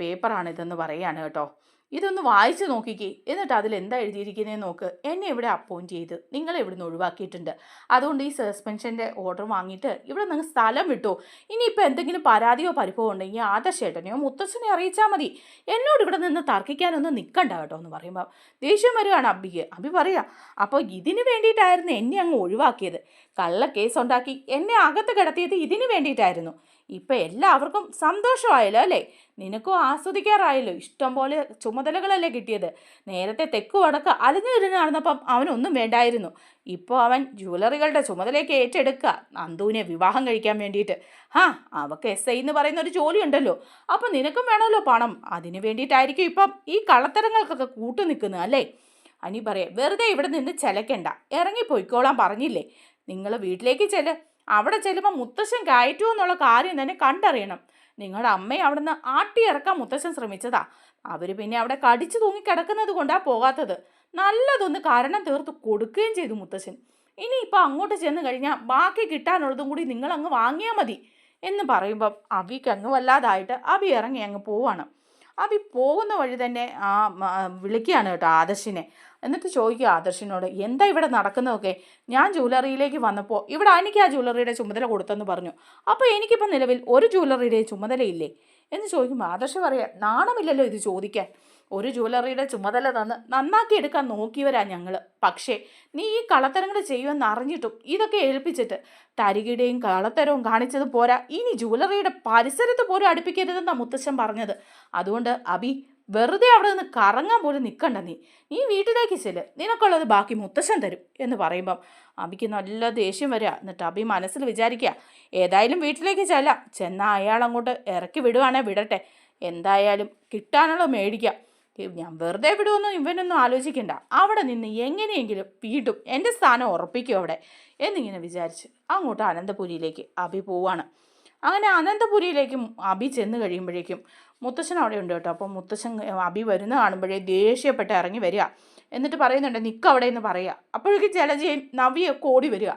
Speaker 1: പേപ്പറാണിതെന്ന് പറയുകയാണ് കേട്ടോ. ഇതൊന്ന് വായിച്ചു നോക്കിക്കേ. എന്നിട്ട് അതിൽ എന്താ എഴുതിയിരിക്കുന്നതെന്ന് നോക്ക്. എന്നെ ഇവിടെ അപ്പോയിന്റ് ചെയ്ത് നിങ്ങളെ ഇവിടുന്ന് ഒഴിവാക്കിയിട്ടുണ്ട്. അതുകൊണ്ട് ഈ സസ്പെൻഷന്റെ ഓർഡർ വാങ്ങിയിട്ട് ഇവിടെ നിങ്ങൾ സ്ഥലം വിട്ടോ. ഇനിയിപ്പോൾ എന്തെങ്കിലും പരാതിയോ പരിഭവോ ഉണ്ടെങ്കിൽ ആദർശേട്ടനെയോ മുത്തച്ഛനെയോ അറിയിച്ചാൽ മതി. എന്നോട് ഇവിടെ നിന്ന് തർക്കിക്കാനൊന്നും നിൽക്കണ്ട കേട്ടോ എന്ന് പറയുമ്പോൾ ദേഷ്യം വരുവാണ് അബിക്ക്. അബി പറയാ അപ്പോൾ ഇതിന് വേണ്ടിയിട്ടായിരുന്നു എന്നെ അങ്ങ് ഒഴിവാക്കിയത്. കള്ള കേസ് ഉണ്ടാക്കി എന്നെ അകത്ത് കിടത്തിയത് ഇതിന് വേണ്ടിയിട്ടായിരുന്നു. ഇപ്പം എല്ലാവർക്കും സന്തോഷമായല്ലോ അല്ലേ? നിനക്കും ആസ്വദിക്കാറായല്ലോ. ഇഷ്ടം പോലെ ചുമതലകളല്ലേ കിട്ടിയത്. നേരത്തെ തെക്കു വടക്ക് അലിഞ്ഞു തിരിഞ്ഞ് നടന്നപ്പം അവനൊന്നും വേണ്ടായിരുന്നു. ഇപ്പോൾ അവൻ ജ്വല്ലറികളുടെ ചുമതലയൊക്കെ ഏറ്റെടുക്കുക നന്ദുവിനെ വിവാഹം കഴിക്കാൻ വേണ്ടിയിട്ട്. ഹാ അവക്ക് എസ് ഐ എന്ന് പറയുന്ന ഒരു ജോലി ഉണ്ടല്ലോ. അപ്പം നിനക്കും വേണമല്ലോ പണം. അതിന് വേണ്ടിയിട്ടായിരിക്കും ഇപ്പം ഈ കള്ളത്തരങ്ങൾക്കൊക്കെ കൂട്ടു നിൽക്കുന്നത് അല്ലേ? അനി പറയാം വെറുതെ ഇവിടെ നിന്ന് ചിലക്കണ്ട ഇറങ്ങിപ്പോയിക്കോളാൻ പറഞ്ഞില്ലേ? നിങ്ങൾ വീട്ടിലേക്ക് ചെല്ല് അവിടെ ചെല്ലുമ്പോൾ മുത്തശ്ശൻ കയറ്റുമോ എന്നുള്ള കാര്യം തന്നെ കണ്ടറിയണം. നിങ്ങളുടെ അമ്മയെ അവിടെ ആട്ടിയിറക്കാൻ മുത്തശ്ശൻ ശ്രമിച്ചതാ. അവർ പിന്നെ അവിടെ കടിച്ചു തൂങ്ങി കിടക്കുന്നത് പോകാത്തത്. നല്ലതൊന്ന് കാരണം തീർത്ത് കൊടുക്കുകയും ചെയ്തു മുത്തശ്ശൻ. ഇനി ഇപ്പം അങ്ങോട്ട് ചെന്ന് കഴിഞ്ഞാൽ ബാക്കി കിട്ടാനുള്ളതും കൂടി നിങ്ങൾ അങ്ങ് വാങ്ങിയാൽ മതി എന്ന് പറയുമ്പം അബിക്ക് അങ്ങ് വല്ലാതായിട്ട് അബി ഇറങ്ങി അങ്ങ് പോവാണ്. അബി പോകുന്ന വഴി തന്നെ ആ വിളിക്കുകയാണ് കേട്ടോ ആദർശിനെ. എന്നിട്ട് ചോദിക്കുക ആദർശിനോട് എന്താ ഇവിടെ നടക്കുന്നതൊക്കെ? ഞാൻ ജ്വല്ലറിയിലേക്ക് വന്നപ്പോൾ ഇവിടെ എനിക്ക് ആ ജ്വല്ലറിയുടെ ചുമതല കൊടുത്തെന്ന് പറഞ്ഞു. അപ്പോൾ എനിക്കിപ്പോൾ നിലവിൽ ഒരു ജ്വല്ലറിയുടെ ചുമതലയില്ലേ എന്ന് ചോദിക്കുമ്പോൾ ആദർശ് പറയാം നാണമില്ലല്ലോ ഇത് ചോദിക്കാൻ. ഒരു ജ്വല്ലറിയുടെ ചുമതല തന്ന് നന്നാക്കി എടുക്കാൻ നോക്കിയവരാ ഞങ്ങൾ പക്ഷേ നീ ഈ കളത്തരങ്ങൾ ചെയ്യുമെന്ന് അറിഞ്ഞിട്ടും ഇതൊക്കെ ഏൽപ്പിച്ചിട്ട് തരികിടയും കളത്തരവും കാണിച്ചത് പോരാ. ഇനി ജ്വല്ലറിയുടെ പരിസരത്ത് പോലും അടുപ്പിക്കരുതെന്നാണ് മുത്തശ്ശൻ പറഞ്ഞത്. അതുകൊണ്ട് അബി വെറുതെ അവിടെ നിന്ന് കറങ്ങാൻ പോലും നിൽക്കണ്ട നീ. നീ വീട്ടിലേക്ക് ചെല്ല്. നിനക്കുള്ളത് ബാക്കി മുത്തശ്ശൻ തരും എന്ന് പറയുമ്പം അബിക്ക് നല്ല ദേഷ്യം വരിക എന്നിട്ട് അബി മനസ്സിൽ വിചാരിക്കുക ഏതായാലും വീട്ടിലേക്ക് ചെല്ലാം. ചെന്നാൽ അയാൾ അങ്ങോട്ട് ഇറക്കി വിടുവാണേ വിടട്ടെ. എന്തായാലും കിട്ടാനുള്ള മേടിക്കാം. ഞാൻ വെറുതെ വിടുമെന്നും ഇവനൊന്നും ആലോചിക്കണ്ട. അവിടെ നിന്ന് എങ്ങനെയെങ്കിലും വീട്ടും എന്റെ സ്ഥാനം ഉറപ്പിക്കും അവിടെ എന്നിങ്ങനെ വിചാരിച്ച് അങ്ങോട്ട് അനന്തപുരിയിലേക്ക് അബി പോവാണ്. അങ്ങനെ അനന്തപുരിയിലേക്കും അബി ചെന്ന് കഴിയുമ്പോഴേക്കും മുത്തശ്ശൻ അവിടെ ഉണ്ട് കേട്ടോ. അപ്പോൾ മുത്തശ്ശൻ അബി വരുന്ന കാണുമ്പോഴേ ദേഷ്യപ്പെട്ട് ഇറങ്ങി വരിക. എന്നിട്ട് പറയുന്നുണ്ട് നിൽക്ക് അവിടെ എന്ന് പറയുക. അപ്പോഴേക്കും ജലജയും നവിയൊക്കെ ഓടി വരിക.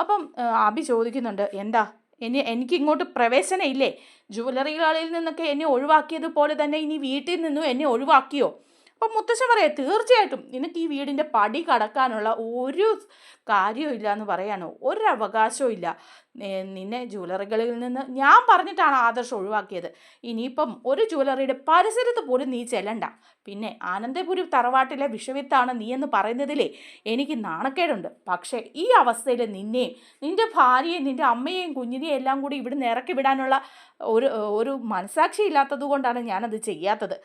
Speaker 1: അപ്പം അബി ചോദിക്കുന്നുണ്ട് എന്താ? ഇനി എനിക്ക് ഇങ്ങോട്ട് പ്രവേശനം ഇല്ലേ? ജുവലറികളിൽ നിന്നൊക്കെ എന്നെ ഒഴിവാക്കിയതുപോലെ തന്നെ ഇനി വീട്ടിൽ നിന്നും എന്നെ ഒഴിവാക്കിയോ? അപ്പം മുത്തശ്ശൻ പറയാം തീർച്ചയായിട്ടും. നിനക്ക് ഈ വീടിന്റെ പടി കടക്കാനുള്ള ഒരു കാര്യവും ഇല്ല എന്ന് പറയാനോ ഒരവകാശവും ഇല്ല. നിന്നെ ജ്വല്ലറികളിൽ നിന്ന് ഞാൻ പറഞ്ഞിട്ടാണ് ആദർശം ഒഴിവാക്കിയത്. ഇനിയിപ്പം ഒരു ജ്വല്ലറിയുടെ പരിസരത്ത് പോലും നീ ചെല്ലണ്ട. പിന്നെ ആനന്ദപുരി തറവാട്ടിലെ വിഷവിത്താണ് നീ എന്ന് പറയുന്നതിലേ എനിക്ക് നാണക്കേടുണ്ട്. പക്ഷേ ഈ അവസ്ഥയിൽ നിന്നെയും നിന്റെ ഭാര്യയെയും നിന്റെ അമ്മയെയും കുഞ്ഞിനെയും എല്ലാം കൂടി ഇവിടുന്ന് ഇറക്കി വിടാനുള്ള ഒരു ഒരു മനസാക്ഷി ഇല്ലാത്തത് കൊണ്ടാണ് ഞാനത് ചെയ്യാത്തത്.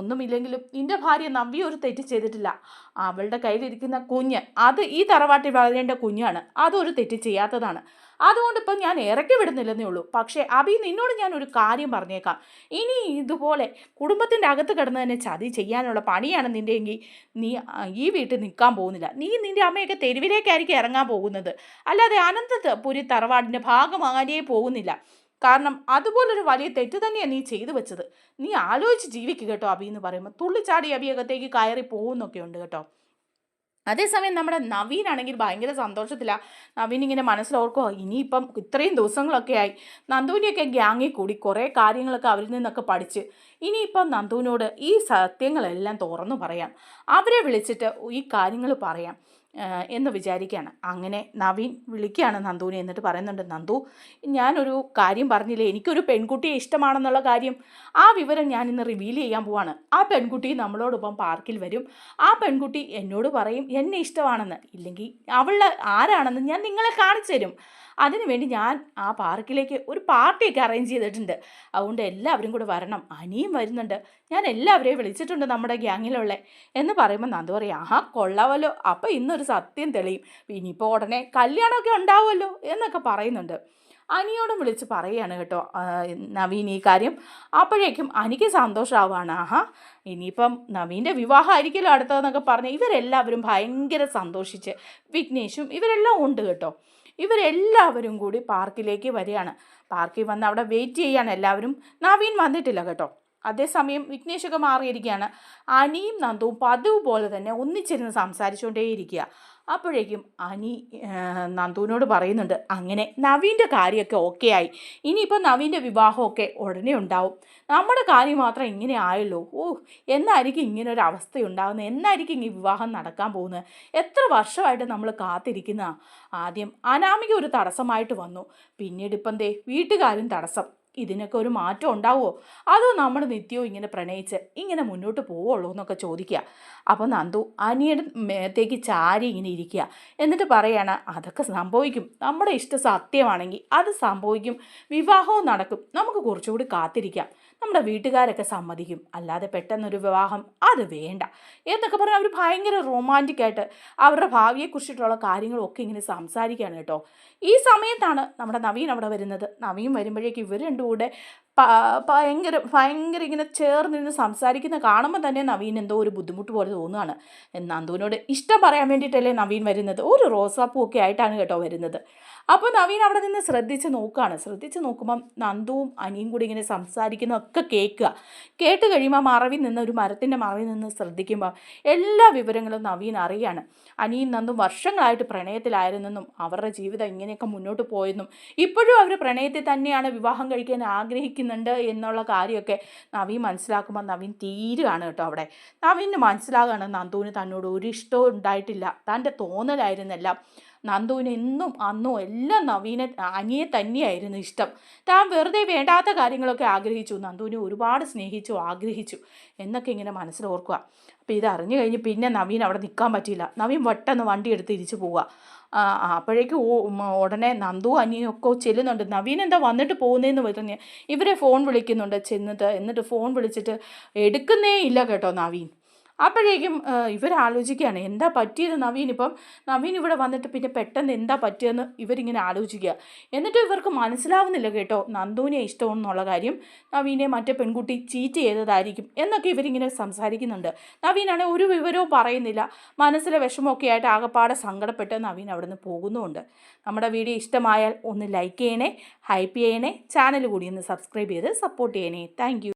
Speaker 1: ഒന്നുമില്ലെങ്കിലും നിന്റെ ഭാര്യ നമ്പി ഒരു തെറ്റ് ചെയ്തിട്ടില്ല. അവളുടെ കയ്യിലിരിക്കുന്ന കുഞ്ഞ്. അത് ഈ തറവാട്ടിൽ വളരേണ്ട കുഞ്ഞാണ്. അതൊരു തെറ്റ് ചെയ്യാത്തതാണ്. അതുകൊണ്ട് ഇപ്പം ഞാൻ ഇറക്കി വിടുന്നില്ലെന്നേ ഉള്ളൂ. പക്ഷേ അബി നിന്നോട് ഞാൻ ഒരു കാര്യം പറഞ്ഞേക്കാം. ഇനി ഇതുപോലെ കുടുംബത്തിന്റെ അകത്ത് കിടന്ന് തന്നെ ചതി ചെയ്യാനുള്ള പണിയാണ് നിന്റെ എങ്കിൽ നീ ഈ വീട്ടിൽ നിൽക്കാൻ പോകുന്നില്ല. നീ നിന്റെ അമ്മയൊക്കെ തെരുവിലേക്കായിരിക്കും ഇറങ്ങാൻ പോകുന്നത്. അല്ലാതെ അനന്തപുരി തറവാടിന്റെ ഭാഗമാകാനേ പോകുന്നില്ല. കാരണം അതുപോലൊരു വലിയ തെറ്റ് തന്നെയാണ് നീ ചെയ്തു വെച്ചത്. നീ ആലോചിച്ച് ജീവിക്കുക കേട്ടോ അബി എന്ന് പറയുമ്പോൾ തുള്ളിച്ചാടി അബിയകത്തേക്ക് കയറി പോകുന്നൊക്കെ ഉണ്ട് കേട്ടോ. അതേസമയം നമ്മുടെ നവീനാണെങ്കിൽ ഭയങ്കര സന്തോഷത്തിലാണ് നവീൻ ഇങ്ങനെ മനസ്സിലോർക്കോ ഇനിയിപ്പം ഇത്രയും ദിവസങ്ങളൊക്കെ ആയി. നന്ദുവിനെയൊക്കെ ഗ്യാങ്ങിൽ കൂടി കുറേ കാര്യങ്ങളൊക്കെ അവരിൽ നിന്നൊക്കെ പഠിച്ച് ഇനിയിപ്പം നന്ദുവിനോട് ഈ സത്യങ്ങളെല്ലാം തുറന്നു പറയാം. അവരെ വിളിച്ചിട്ട് ഈ കാര്യങ്ങൾ പറയാം എന്ന് വിചാരിക്കുകയാണ്. അങ്ങനെ നവീൻ വിളിക്കുകയാണ് നന്ദുവിനെ എന്നിട്ട് പറയുന്നുണ്ട് നന്ദു ഞാനൊരു കാര്യം പറഞ്ഞില്ലേ? എനിക്കൊരു പെൺകുട്ടിയെ ഇഷ്ടമാണെന്നുള്ള കാര്യം. ആ വിവരം ഞാൻ ഇന്ന് റിവീൽ ചെയ്യാൻ പോവാണ്. ആ പെൺകുട്ടി നമ്മളോടൊപ്പം പാർക്കിൽ വരും. ആ പെൺകുട്ടി എന്നോട് പറയും എന്നെ ഇഷ്ടമാണെന്ന്. ഇല്ലെങ്കിൽ അവൾ ആരാണെന്ന് ഞാൻ നിങ്ങളെ കാണിച്ചു തരും അതിനുവേണ്ടി ഞാൻ ആ പാർക്കിലേക്ക് ഒരു പാർട്ടിയൊക്കെ അറേഞ്ച് ചെയ്തിട്ടുണ്ട്. അതുകൊണ്ട് എല്ലാവരും കൂടെ വരണം. അനിയും വരുന്നുണ്ട്. ഞാൻ എല്ലാവരെയും വിളിച്ചിട്ടുണ്ട് നമ്മുടെ ഗ്യാങ്ങിലുള്ള. എന്ന് പറയുമ്പോൾ നന്ദു പറയും ആഹാ കൊള്ളാവല്ലോ. അപ്പോൾ ഇന്നൊരു സത്യം തെളിയും. ഇനിയിപ്പോൾ ഉടനെ കല്യാണമൊക്കെ ഉണ്ടാവുമല്ലോ എന്നൊക്കെ പറയുന്നുണ്ട്. അനിയോടും വിളിച്ച് പറയുകയാണ് കേട്ടോ നവീൻ ഈ കാര്യം. അപ്പോഴേക്കും അനിക്ക് സന്തോഷമാവുകയാണ് ആഹാ ഇനിയിപ്പം നവീന്റെ വിവാഹമായിരിക്കുമല്ലോ അടുത്തതെന്നൊക്കെ പറഞ്ഞ് ഇവരെല്ലാവരും ഭയങ്കര സന്തോഷിച്ച് വിഘ്നേഷും ഇവരെല്ലാം ഉണ്ട് കേട്ടോ. ഇവരെല്ലാവരും കൂടി പാർക്കിലേക്ക് വരികയാണ്. പാർക്കിൽ വന്ന് അവിടെ വെയിറ്റ് ചെയ്യാണ് എല്ലാവരും. നവീൻ വന്നിട്ടില്ല കേട്ടോ. അതേസമയം വിഘ്നേഷൊക്കെ മാറിയിരിക്കുകയാണ്. അനിയും നന്ദുവും പതിവ് പോലെ തന്നെ ഒന്നിച്ചിരുന്ന് സംസാരിച്ചുകൊണ്ടേയിരിക്കുക. അപ്പോഴേക്കും അനി നന്ദുവിനോട് പറയുന്നുണ്ട് അങ്ങനെ നവീന്റെ കാര്യമൊക്കെ ഓക്കെ ആയി ഇനിയിപ്പോൾ നവീന്റെ വിവാഹമൊക്കെ ഉടനെ ഉണ്ടാവും. നമ്മുടെ കാര്യം മാത്രം ഇങ്ങനെ ആയല്ലോ. ഓ എന്നായിരിക്കും ഇങ്ങനെ ഒരു അവസ്ഥ ഉണ്ടാകുന്നത് എന്നായിരിക്കും ഈ വിവാഹം നടക്കാൻ പോകുന്നത്? എത്ര വർഷമായിട്ട് നമ്മൾ കാത്തിരിക്കുന്ന? ആദ്യം അനാമിക ഒരു തടസ്സമായിട്ട് വന്നു. പിന്നീട് ഇപ്പം ദേ വീട്ടുകാരും തടസ്സം. ഇതിനൊക്കെ ഒരു മാറ്റം ഉണ്ടാവുമോ അതോ നമ്മൾ നിത്യവും ഇങ്ങനെ പ്രണയിച്ച് ഇങ്ങനെ മുന്നോട്ട് പോവുള്ളൂ എന്നൊക്കെ ചോദിക്കുക. അപ്പോൾ നന്ദു അനിയുടെ മേത്തേക്ക് ചാരി ഇങ്ങനെ ഇരിക്കുക. എന്നിട്ട് പറയാണ് അതൊക്കെ സംഭവിക്കും. നമ്മുടെ ഇഷ്ട സത്യമാണെങ്കിൽ അത് സംഭവിക്കും. വിവാഹവും നടക്കും. നമുക്ക് കുറച്ചുകൂടി കാത്തിരിക്കാം. നമ്മുടെ വീട്ടുകാരൊക്കെ സമ്മതിക്കും. അല്ലാതെ പെട്ടെന്നൊരു വിവാഹം അത് വേണ്ട. എന്നൊക്കെ പറഞ്ഞാൽ അവർ ഭയങ്കര റൊമാന്റിക് ആയിട്ട് അവരുടെ ഭാവിയെക്കുറിച്ചിട്ടുള്ള കാര്യങ്ങളൊക്കെ ഇങ്ങനെ സംസാരിക്കുകയാണ് കേട്ടോ. ഈ സമയത്താണ് നമ്മുടെ നവീൻ അവിടെ വരുന്നത്. നവീൻ വരുമ്പോഴേക്കും ഇവർ രണ്ടും കൂടെ ഭയങ്കര ഭയങ്കര ഇങ്ങനെ ചേർന്നിരുന്ന് സംസാരിക്കുന്ന കാണുമ്പോൾ തന്നെ നവീൻ എന്തോ ഒരു ബുദ്ധിമുട്ട് പോലെ തോന്നുകയാണ് നന്ദുവിനോട് ഇഷ്ടം പറയാൻ വേണ്ടിയിട്ടല്ലേ നവീൻ വരുന്നത്? ഒരു റോസാപ്പൂ ഒക്കെ ആയിട്ടാണ് കേട്ടോ വരുന്നത്. അപ്പോൾ നവീൻ അവിടെ നിന്ന് ശ്രദ്ധിച്ച് നോക്കുകയാണ് ശ്രദ്ധിച്ച് നോക്കുമ്പം നന്ദുവും അനിയും കൂടി ഇങ്ങനെ സംസാരിക്കുന്നതൊക്കെ കേൾക്കുക. കേട്ട് കഴിയുമ്പോൾ മറവിൽ നിന്ന് ഒരു മരത്തിന്റെ മറവിൽ നിന്ന് ശ്രദ്ധിക്കുമ്പോൾ എല്ലാ വിവരങ്ങളും നവീൻ അറിയാണ്. അനിയും നന്ദും വർഷങ്ങളായിട്ട് പ്രണയത്തിലായിരുന്നെന്നും അവരുടെ ജീവിതം ഇങ്ങനെയൊക്കെ മുന്നോട്ട് പോയെന്നും ഇപ്പോഴും അവർ പ്രണയത്തിൽ തന്നെയാണ് വിവാഹം കഴിക്കാൻ ആഗ്രഹിക്കുന്നുണ്ട് എന്നുള്ള കാര്യമൊക്കെ നവീൻ മനസ്സിലാക്കുമ്പോൾ നവീൻ തീരുകയാണ് കേട്ടോ അവിടെ. നവീന് മനസ്സിലാകുകയാണ് നന്ദുവിന് തന്നോട് ഒരു ഇഷ്ടവും ഉണ്ടായിട്ടില്ല. തന്റെ തോന്നലായിരുന്നെല്ലാം നന്ദുവിന് എന്നും അന്നും എല്ലാം നവീനെ അനിയെ തന്നെയായിരുന്നു ഇഷ്ടം. താൻ വെറുതെ വേണ്ടാത്ത കാര്യങ്ങളൊക്കെ ആഗ്രഹിച്ചു. നന്ദുവിനെ ഒരുപാട് സ്നേഹിച്ചു ആഗ്രഹിച്ചു എന്നൊക്കെ ഇങ്ങനെ മനസ്സിലോർക്കുക അപ്പോൾ ഇത് അറിഞ്ഞു കഴിഞ്ഞ് പിന്നെ നവീൻ അവിടെ നിൽക്കാൻ പറ്റിയില്ല. നവീൻ പെട്ടെന്ന് വണ്ടി എടുത്ത് തിരിച്ചു പോവുക അപ്പോഴേക്കും ഉടനെ നന്ദു അനിയൊക്കെ ചെല്ലുന്നുണ്ട്. നവീൻ എന്താ വന്നിട്ട് പോകുന്നതെന്ന് പറഞ്ഞ് ഇവരെ ഫോൺ വിളിക്കുന്നുണ്ട്. ചെന്നിട്ട് എന്നിട്ട് ഫോൺ വിളിച്ചിട്ട് എടുക്കുന്നേ ഇല്ല കേട്ടോ നവീൻ. അപ്പോഴേക്കും ഇവർ ആലോചിക്കുകയാണ് എന്താ പറ്റിയത് നവീൻ? ഇപ്പം നവീൻ ഇവിടെ വന്നിട്ട് പിന്നെ പെട്ടെന്ന് എന്താ പറ്റിയതെന്ന് ഇവരിങ്ങനെ ആലോചിക്കുക. എന്നിട്ട് ഇവർക്ക് മനസ്സിലാവുന്നില്ല കേട്ടോ നന്ദുവിനെ ഇഷ്ടമെന്നുള്ള കാര്യം നവീനെ മറ്റേ പെൺകുട്ടി ചീറ്റ് ചെയ്തതായിരിക്കും എന്നൊക്കെ ഇവരിങ്ങനെ സംസാരിക്കുന്നുണ്ട്. നവീനാണെങ്കിൽ ഒരു വിവരവും പറയുന്നില്ല മനസ്സിലെ വിഷമമൊക്കെ ആയിട്ട് ആകെപ്പാടെ സങ്കടപ്പെട്ട് നവീൻ അവിടെ നിന്ന് പോകുന്നുമുണ്ട്. നമ്മുടെ വീഡിയോ ഇഷ്ടമായാൽ ഒന്ന് ലൈക്ക് ചെയ്യണേ ഹൈപ്പ് ചെയ്യണേ ചാനൽ കൂടി ഒന്ന് സബ്സ്ക്രൈബ് ചെയ്ത് സപ്പോർട്ട് ചെയ്യണേ. താങ്ക്